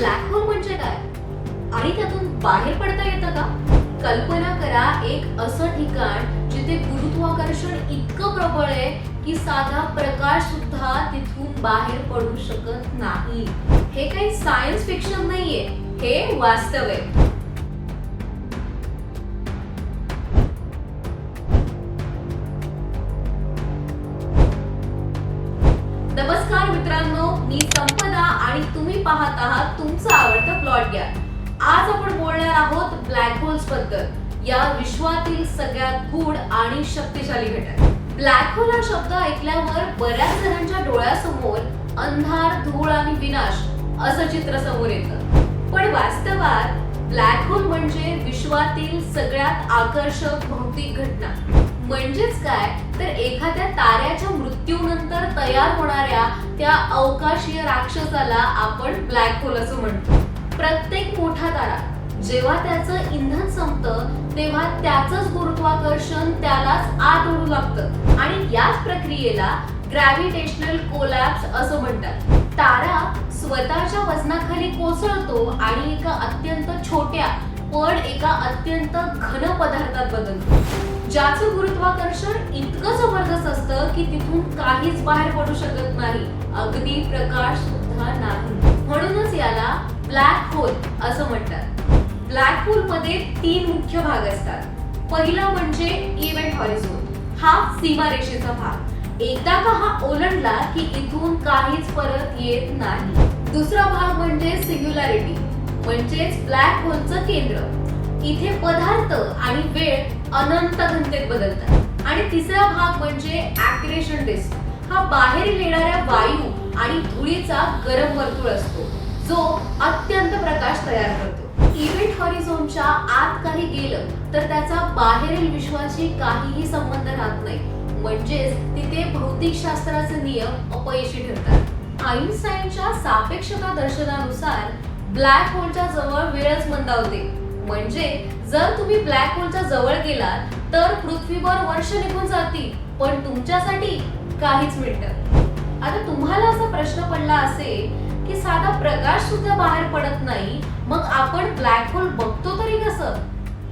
Black hole म्हणजे काय? आणि त्यातून बाहेर पडता येतं का? कल्पना करा एक असं ठिकाण जिथे गुरुत्वाकर्षण इतकं प्रबळ आहे की साधा प्रकाश सुद्धा तिथून बाहेर पडू शकत नाही. हे काही सायन्स फिक्शन नाहीये. हे वास्तव आहे. नमस्कार मित्रांनो मी संपत आणि तुम्ही पाहत आहात तुमचं आवडतं प्लॉट घ्या आज आपण बोलणार आहोत ब्लॅक होल्सबद्दल. या विश्वातील सगळ्यात गूढ आणि शक्तिशाली घटक. ब्लॅक होल हा शब्द ऐकल्यावर बऱ्याच जणांच्या डोळ्यासमोर अंधार धूळ आणि विनाश असं चित्र समोर येतं. पण वास्तवात ब्लॅक होल म्हणजे विश्वातील सगळ्यात आकर्षक भौतिक घटना. म्हणजेच काय? तर एखाद्या ताऱ्याच्या मृत्यूनंतर तयार होणाऱ्या त्या अवकाशीय राक्षसाला आपण ब्लॅक होल असं म्हणतो. प्रत्येक मोठा तारा जेव्हा त्याचं इंधन संपतं तेव्हा त्याचंच गुरुत्वाकर्षण त्यालाच आत ओढू लागतं. आणि याच प्रक्रियेला ग्रॅव्हिटेशनल कोलॅप्स असं म्हणतात. तारा स्वतःच्या वजनाखाली कोसळतो आणि एका अत्यंत छोट्या पण एका अत्यंत घन पदार्थात बदलतो. ज्याचं गुरुत्वाकर्षण इतकं जबरदस्त असतं की तिथून काहीच बाहेर पडू शकत नाही. अगदी प्रकाश सुद्धा नाही. म्हणूनच याला ब्लॅक होल असं म्हणतात. ब्लॅक होलमध्ये तीन मुख्य भाग असतात. पहिला म्हणजे इव्हेंट हॉरिझोन हा सीमारेषेचा भाग. एकदा का हा ओलंडला की इथून काहीच परत येत नाही. दुसरा भाग म्हणजे सिंग्युलॅरिटी म्हणजेच ब्लॅक होलचं केंद्र. इथे पदार्थ आणि वेळ अनंत घंटेत बदलतात. आणि तिसरा भाग म्हणजे ऍक्रेशन डिस्क हा बाहेर येणाऱ्या वायू आणि धुळीचा गरम वर्तुळ असतो. जो अत्यंत प्रकाश तयार करतो. इव्हेंट हॉरिझोनच्या आत काही गेलं तर त्याचा बाहेरील विश्वाशी काहीही संबंध राहत नाही. म्हणजेच तिथे भौतिक शास्त्राचे नियम अपयशी ठरतात. आईन्स्टाईनच्या सापेक्षता दर्शनानुसार ब्लॅक होलच्या जवळ वेळच मंदावते म्हणजे जर तुम्ही ब्लॅक होलच्या जवळ गेलात तर पृथ्वीवर वर्ष निघून जातील. पण तुमच्यासाठी काहीच मिनिट आता तुम्हाला असा प्रश्न पडला असेल की साधा प्रकाश सुद्धा बाहेर पडत नाही मग आपण ब्लॅक होल बघतो तरी कसं?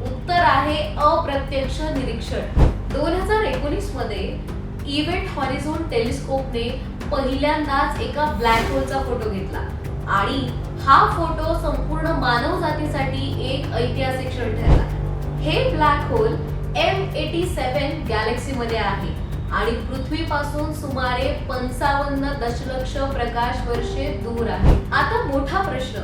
उत्तर आहे अप्रत्यक्ष निरीक्षण. दोन हजार एकोणीसमध्ये इव्हेंट हॉरिझोन टेलिस्कोपने पहिल्यांदाच एका ब्लॅक होलचा फोटो घेतला. आणि हा फोटो संपूर्ण मानव जातीसाठी एक ऐतिहासिक क्षण ठरला. हे black hole M eighty seven galaxy मध्ये आहे आणि पृथ्वीपासून सुमारे पंचावन्न दशलक्ष प्रकाश वर्षे दूर आहे. आता मोठा प्रश्न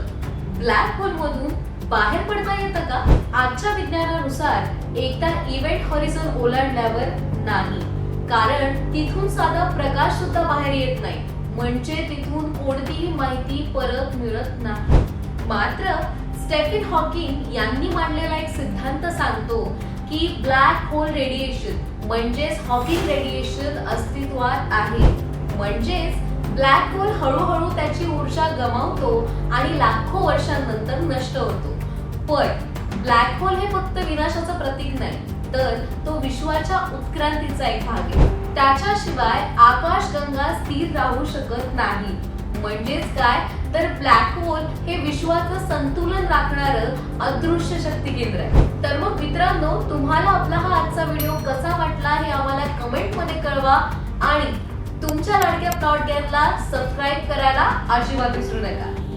ब्लॅक होल मधून बाहेर पडता येतं का? आजच्या विज्ञानानुसार एकदा इव्हेंट हॉरिझॉन ओलांडल्यावर नाही. कारण तिथून साधा प्रकाश सुद्धा बाहेर येत नाही. म्हणजे तिथून कोणतीही माहिती परत मिळत नाही. मात्र स्टेफिन हॉकिंग यांनी मांडलेला एक सिद्धांत सांगतो की ब्लॅक होल रेडिएशन म्हणजेच हॉकिंग रेडिएशन अस्तित्वात आहे. म्हणजेच ब्लॅक होल हळूहळू त्याची ऊर्जा गमावतो आणि लाखो वर्षांनंतर नष्ट होतो. पण ब्लॅक होल हे फक्त विनाशाचं प्रतीक नाही तर तो विश्वाच्या उत्क्रांतीचा एक भाग आहे. त्याच्याशिवाय आकाशगंगा स्थिर राहू शकत नाही. म्हणजेच काय? तर ब्लॅक होल हे विश्वाचं संतुलन राखणारं अदृश्य शक्ती केंद्र आहे. तर मग मित्रांनो तुम्हाला आपला हा आजचा व्हिडिओ कसा वाटला हे आम्हाला कमेंटमध्ये कळवा आणि तुमच्या लाडक्या प्लॉट गेअरला सबस्क्राईब करायला अजिबात विसरू नका.